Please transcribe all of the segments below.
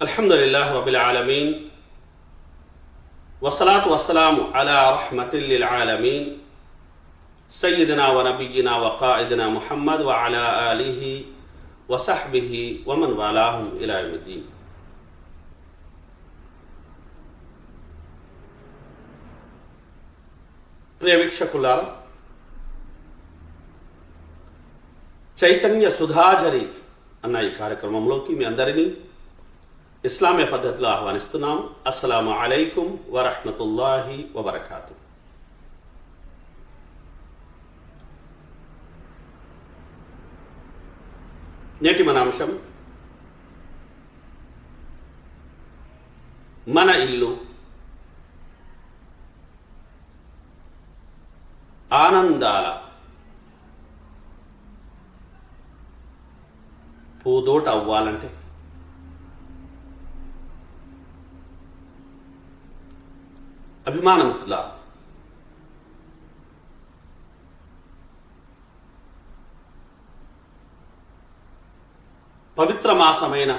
الحمد لله رب العالمين والصلاة والسلام على رحمة للعالمين سيدنا ونبينا وقائدنا محمد وعلى آله وصحبه ومن والاهم إلى يوم الدين ప్రేవీక్షకులారం చైతన్య సుధాజరి అన్న ఈ కార్యక్రమంలోకి మీ అందరినీ ఇస్లామ్య పద్ధతిలో ఆహ్వానిస్తున్నాం అస్సలాము అలైకుం వరహమతుల్లాహి వబర్కాతు. నేటి మన అంశం మన ఇల్లు ఆనందాల పూదోట అవ్వాలంటే అభిమానముతుల. పవిత్ర మాసమైన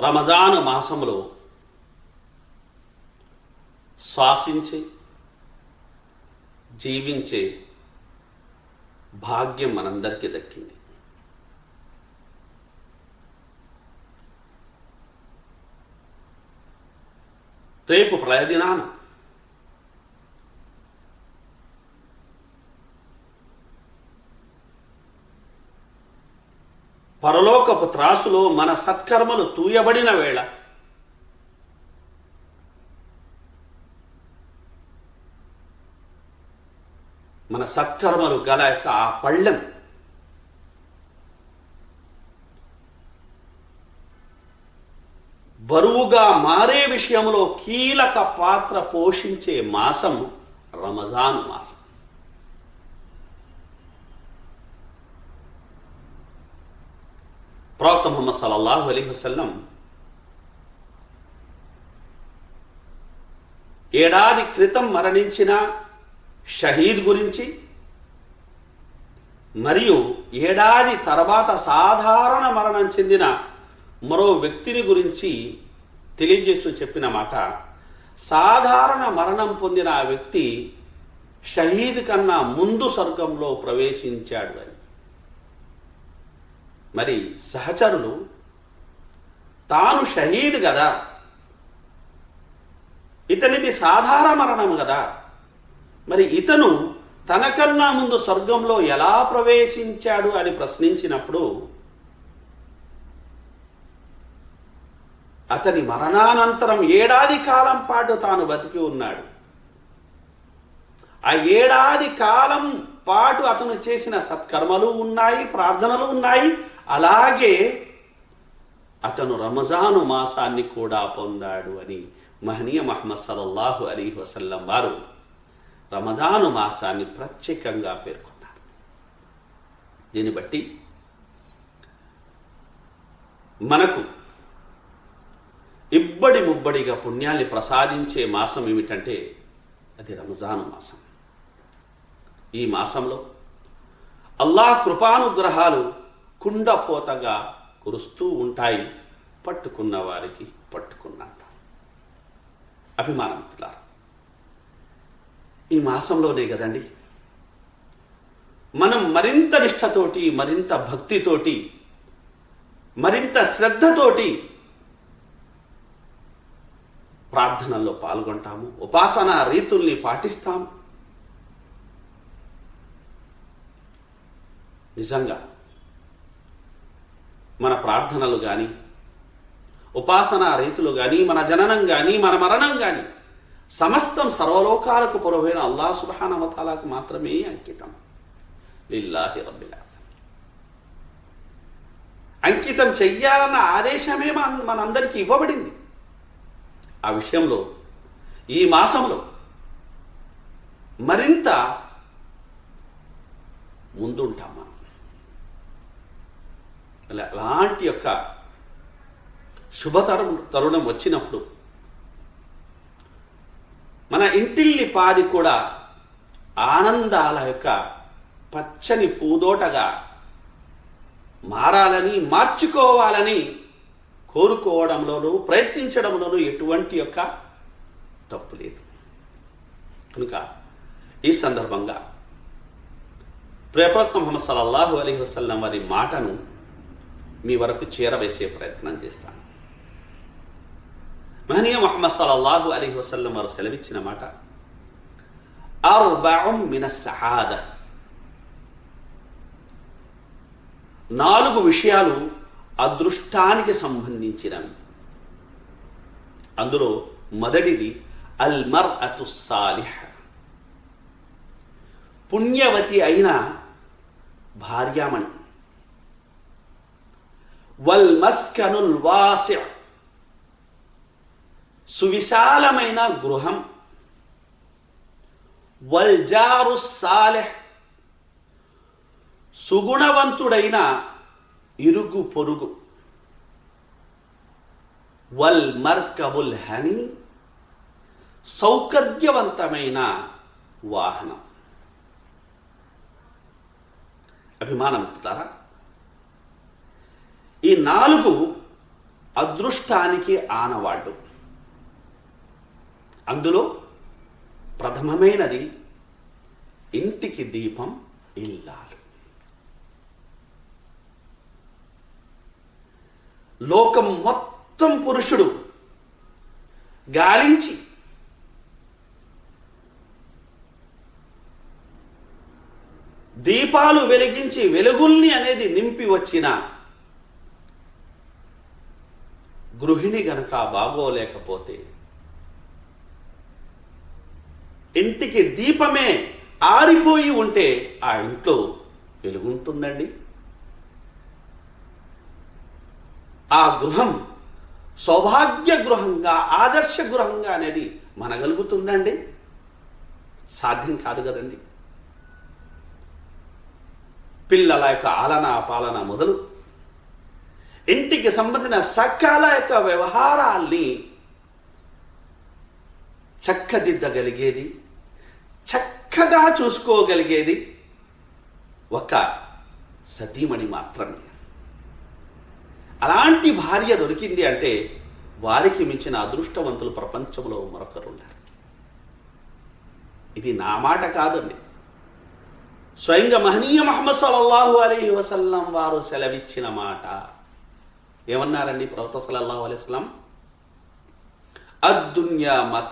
రమదాను మాసములో శ్వాసించే జీవించే భాగ్యం మనందరికీ దక్కింది. రేపు ప్రళయదినాన పరలోకపు త్రాసులో మన సత్కర్మలు తూయబడిన వేళ మన సత్కర్మలు గల యొక్క ఆ పళ్ళెం బరువుగా మారే విషయంలో కీలక పాత్ర పోషించే మాసం రమజాన్ మాసం. ప్రవక్త ముహమ్మద్ సల్లల్లాహు అలీ వసల్లం ఏడాది క్రితం మరణించిన షహీద్ గురించి మరియు ఏడాది తర్వాత సాధారణ మరణం చెందిన మరో వ్యక్తిని గురించి తెలియజేస్తూ చెప్పిన మాట సాధారణ మరణం పొందిన ఆ వ్యక్తి షహీద్ కన్నా ముందు స్వర్గంలో ప్రవేశించాడు అని. మరి సహచరులు తాను షహీద్ కదా ఇతనిది సాధారణ మరణం కదా మరి ఇతను తనకన్నా ముందు స్వర్గంలో ఎలా ప్రవేశించాడు అని ప్రశ్నించినప్పుడు అతని మరణానంతరం ఏడాది కాలం పాటు తాను బతికి ఉన్నాడు. ఆ ఏడాది కాలం పాటు అతను చేసిన సత్కర్మలు ఉన్నాయి ప్రార్థనలు ఉన్నాయి. అలాగే అతను రమజాను మాసాన్ని కూడా పొందాడు అని మహనీయ మహమ్మద్ సలల్లాహు అలీ వసల్లం వారు రమదాను మాసాన్ని ప్రత్యేకంగా పేర్కొన్నారు. దీన్ని బట్టి మనకు ఇబ్బడి ముబ్బడిగా పుణ్యాన్ని ప్రసాదించే మాసం ఏమిటంటే అది రంజాను మాసం. ఈ మాసంలో అల్లాహ్ కృపానుగ్రహాలు కుండపోతగా కురుస్తూ ఉంటాయి. పట్టుకున్న వారికి పట్టుకున్నంత. అభిమానమిత్రులారు ఈ మాసంలోనే కదండి? మనం మరింత నిష్ఠతోటి మరింత భక్తితోటి మరింత శ్రద్ధతోటి ప్రార్థనల్లో పాల్గొంటాము. ఉపాసన రీతుల్ని పాటిస్తాము. నిజంగా మన ప్రార్థనలు కానీ ఉపాసన రీతులు కానీ మన జననం కానీ మన మరణం కానీ సమస్తం సర్వలోకాలకు పొరవైన అల్లాహ్ సుబానవతాలకు మాత్రమే అంకితం. లిల్లాహి రబ్బిల్ అంకితం చెయ్యాలన్న ఆదేశమే మన మనందరికీ ఇవ్వబడింది. ఆ విషయంలో ఈ మాసంలో మరింత ముందుంటాం మనం. అలాంటి యొక్క శుభతరం తరుణం వచ్చినప్పుడు మన ఇంటిల్లి పాది కూడా ఆనందాల యొక్క పచ్చని పూదోటగా మారాలని మార్చుకోవాలని కోరుకోవడంలోనూ ప్రయత్నించడంలోనూ ఎటువంటి యొక్క తప్పు లేదు. కనుక ఈ సందర్భంగా ప్రియప్రవక్త ముహమ్మద్ సల్లల్లాహు అలీ వసల్లం వారి మాటను మీ వరకు చేరవేసే ప్రయత్నం చేస్తాను. మహనీయ ముహమ్మద్ సల్లల్లాహు అలీ వసల్లం వారు సెలవిచ్చిన మాట మిన సహాద. నాలుగు విషయాలు అదృష్టానికి సంబంధించినవి. అందులో మొదటిది అల్మర్ అతు సాలిహ. పుణ్యవతి అయిన భార్యామణి. వల్ మస్కనుల్ వాసి. సువిశాలమైన గృహం. వల్ జారు సాలెహ్. సుగుణవంతుడైన ఇరుగు పొరుగు. వల్ మర్కబుల్ హని సౌకర్యవంతమైన వాహనం. అభిమానం ఈ నాలుగు అదృష్టానికి ఆనవాళ్ళు. అందులో ప్రథమమైనది ఇంటికి దీపం ఇల్లాలు. లోకం మొత్తం పురుషుడు. గాలించి. దీపాలు వెలిగించి వెలుగుల్ని అనేది నింపి వచ్చిన గృహిణి గనక బాగోలేకపోతే ఇంటికి దీపమే ఆరిపోయి ఉంటే ఆ ఇంట్లో వెలుగుంటుందండి. ఆ గృహం సౌభాగ్య గృహంగా ఆదర్శ గృహంగా అనేది మనగలుగుతుందండి. సాధ్యం కాదు కదండి. పిల్లల యొక్క ఆలన పాలన మొదలు. ఇంటికి సంబంధించిన సకాల యొక్క వ్యవహారాల్ని చక్కదిద్దగలిగేది చక్కగా చూసుకోగలిగేది ఒక సతీమణి మాత్రమే. అలాంటి భార్య దొరికింది అంటే వారికి మించిన అదృష్టవంతులు ప్రపంచంలో మరొకరు ఉన్నారు ఇది నా మాట కాదండి. స్వయంగా మహనీయ మహమ్మద్ సల్లాహు అలీ వసల్లం వారు సెలవిచ్చిన మాట. ఏమన్నారండి ప్రవక్త సలల్లాహు అలైహి వసల్లం? అద్దున్యా మత.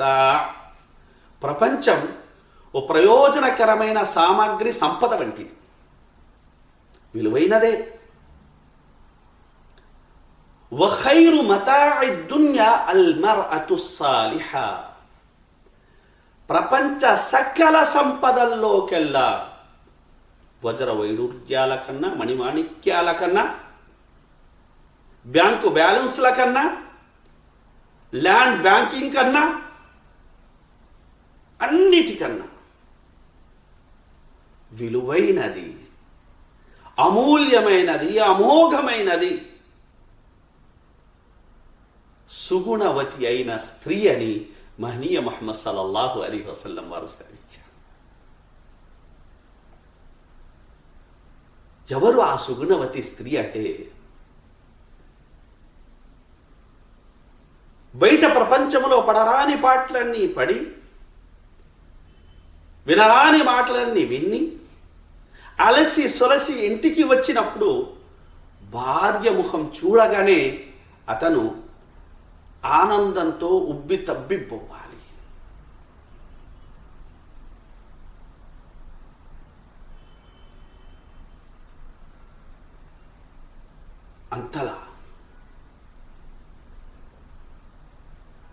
ప్రపంచం ఓ ప్రయోజనకరమైన సామాగ్రి సంపద వంటిది. విలువైనదే. వఖైరు మతాఇ దున్యా అల్ మర్ సాలిహ ప్రపంచ సకల సంపదల్లోకెల్లా వజ్ర వైడూర్యాల కన్నా మణిమాణిక్యాల కన్నా బ్యాంకు బ్యాలెన్స్ల కన్నా ల్యాండ్ బ్యాంకింగ్ కన్నా అన్నిటికన్నా విలువైనది అమూల్యమైనది అమోఘమైనది సుగుణవతి అయిన స్త్రీ అని మహనీయ మహమ్మద్ సలల్లాహు అలీ వసల్లం వారు సెలవిచ్చారు ఎవరు ఆ సుగుణవతి స్త్రీ అంటే? బయట ప్రపంచంలో పడరాని పాటలన్నీ పడి వినరాని మాటలన్నీ విన్ని అలసి సొలసి ఇంటికి వచ్చినప్పుడు భార్య ముఖం చూడగానే అతను ఆనందంతో ఉబ్బి తబ్బిపోవాలి అంతలా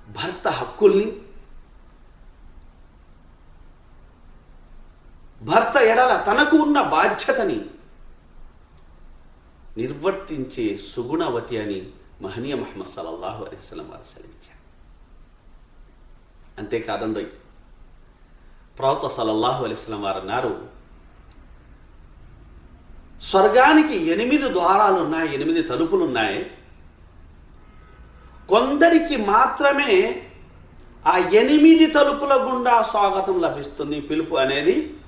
భర్త హక్కుల్ని భర్త ఎడల తనకు ఉన్న బాధ్యతని నిర్వర్తించే సుగుణవతి అని మహనీయ మహమ్మద్ సల్లల్లాహు అలైస్లం వారు సెలవిచ్చారు. అంతేకాదండోయ్ ప్రవక్త సలల్లాహు అలైస్లం వారు అన్నారు స్వర్గానికి ఎనిమిది ద్వారాలు ఉన్నాయి ఎనిమిది తలుపులు ఉన్నాయి. కొందరికి మాత్రమే ఆ ఎనిమిది తలుపుల గుండా స్వాగతం లభిస్తుంది పిలుపు అనేది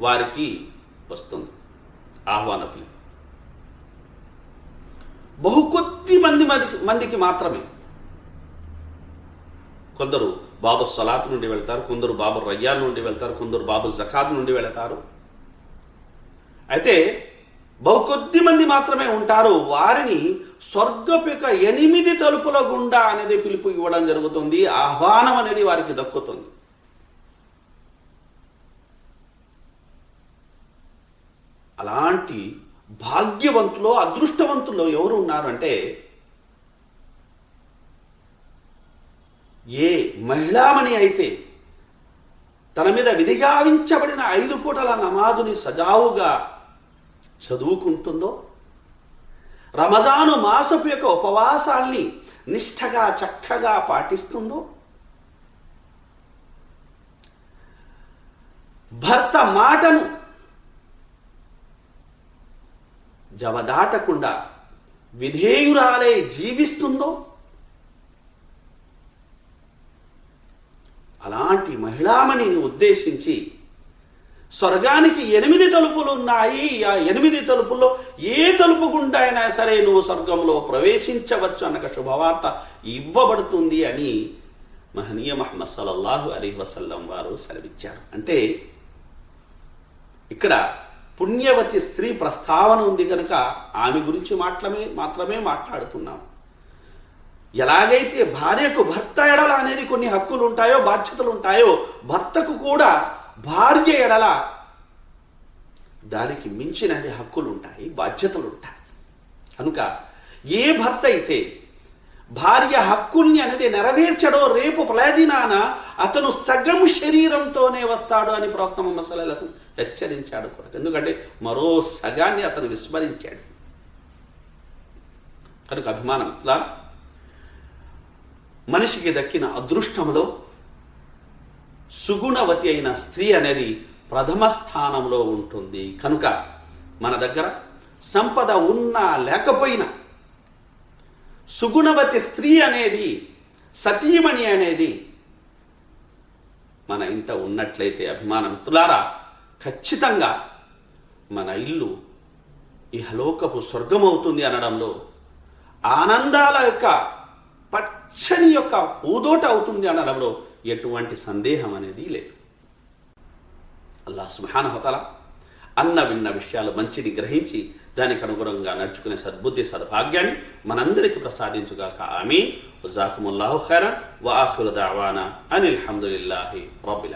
వారికి వస్తుంది. ఆహ్వాన పిలుపు. బహు కొద్ది మంది మందికి మందికి మాత్రమే. కొందరు బాబు సలాత్ నుండి వెళ్తారు కొందరు బాబు రయ్యాల నుండి వెళ్తారు కొందరు బాబు జకాత్ నుండి వెళ్తారు. అయితే బహు కొద్ది మంది మాత్రమే ఉంటారు. వారిని స్వర్గపు యొక్క ఎనిమిది తలుపుల గుండా అనేది పిలుపు ఇవ్వడం జరుగుతుంది. ఆహ్వానం అనేది వారికి దక్కుతుంది. అలాంటి భాగ్యవంతులో అదృష్టవంతుల్లో ఎవరు ఉన్నారు అంటే ఏ మహిళామణి అయితే తన మీద విధిగావించబడిన ఐదు పూటల నమాజుని సజావుగా చదువుకుంటుందో రమదాను మాసపు యొక్క ఉపవాసాల్ని నిష్ఠగా చక్కగా పాటిస్తుందో భర్త మాటను జవదాటకుండా విధేయురాలే జీవిస్తుందో? అలాంటి మహిళామణిని ఉద్దేశించి స్వర్గానికి ఎనిమిది తలుపులు ఉన్నాయి ఆ ఎనిమిది తలుపుల్లో ఏ తలుపు గుండా అయినా సరే నువ్వు స్వర్గంలో ప్రవేశించవచ్చు అన్న శుభవార్త ఇవ్వబడుతుంది అని మహనీయ మహమ్మద్ సలల్లాహు అలీ వసల్లం వారు సెలవిచ్చారు. అంటే ఇక్కడ పుణ్యవతి స్త్రీ ప్రస్తావన ఉంది కనుక ఆమె గురించి మాత్రమే మాత్రమే మాట్లాడుతున్నాం. ఎలాగైతే భార్యకు భర్త ఎడల అనేది కొన్ని హక్కులు ఉంటాయో బాధ్యతలు ఉంటాయో భర్తకు కూడా భార్య ఎడల దానికి మించినది హక్కులు ఉంటాయి బాధ్యతలు ఉంటాయి కనుక ఏ భర్త అయితే భార్య హక్కుల్ని అనేది నెరవేర్చడో రేపు ప్రలదినాన అతను సగం శరీరంతోనే వస్తాడు అని ప్రవక్త మసలలకు హెచ్చరించాడు కూడా. ఎందుకంటే మరో సగాన్ని అతను విస్మరించాడు. కనుక అభిమానం ఇట్లా మనిషికి దక్కిన అదృష్టంలో సుగుణవతి అయిన స్త్రీ అనేది ప్రథమ స్థానంలో ఉంటుంది. కనుక మన దగ్గర సంపద ఉన్నా లేకపోయినా సుగుణవతి స్త్రీ అనేది సతీమణి అనేది మన ఇంట ఉన్నట్లయితే అభిమానం. తులారా ఖచ్చితంగా మన ఇల్లు ఇహలోకపు స్వర్గం అవుతుంది అనడంలో ఆనందాల యొక్క పచ్చని యొక్క ఊదోట అవుతుంది అనడంలో ఎటువంటి సందేహం అనేది లేదు. అల్లా సుహానహతల అన్న విన్న విషయాలు మంచిని గ్రహించి దానికి అనుగుణంగా నడుచుకునే సద్బుద్ధి సద్భాగ్యాన్ని మనందరికి ప్రసాదించుగాక. ఆమె జాకుముల్లాహు ఖైరా వాహుల దావానా అనిల్ హమ్దులిల్లాహి రబ్బిల్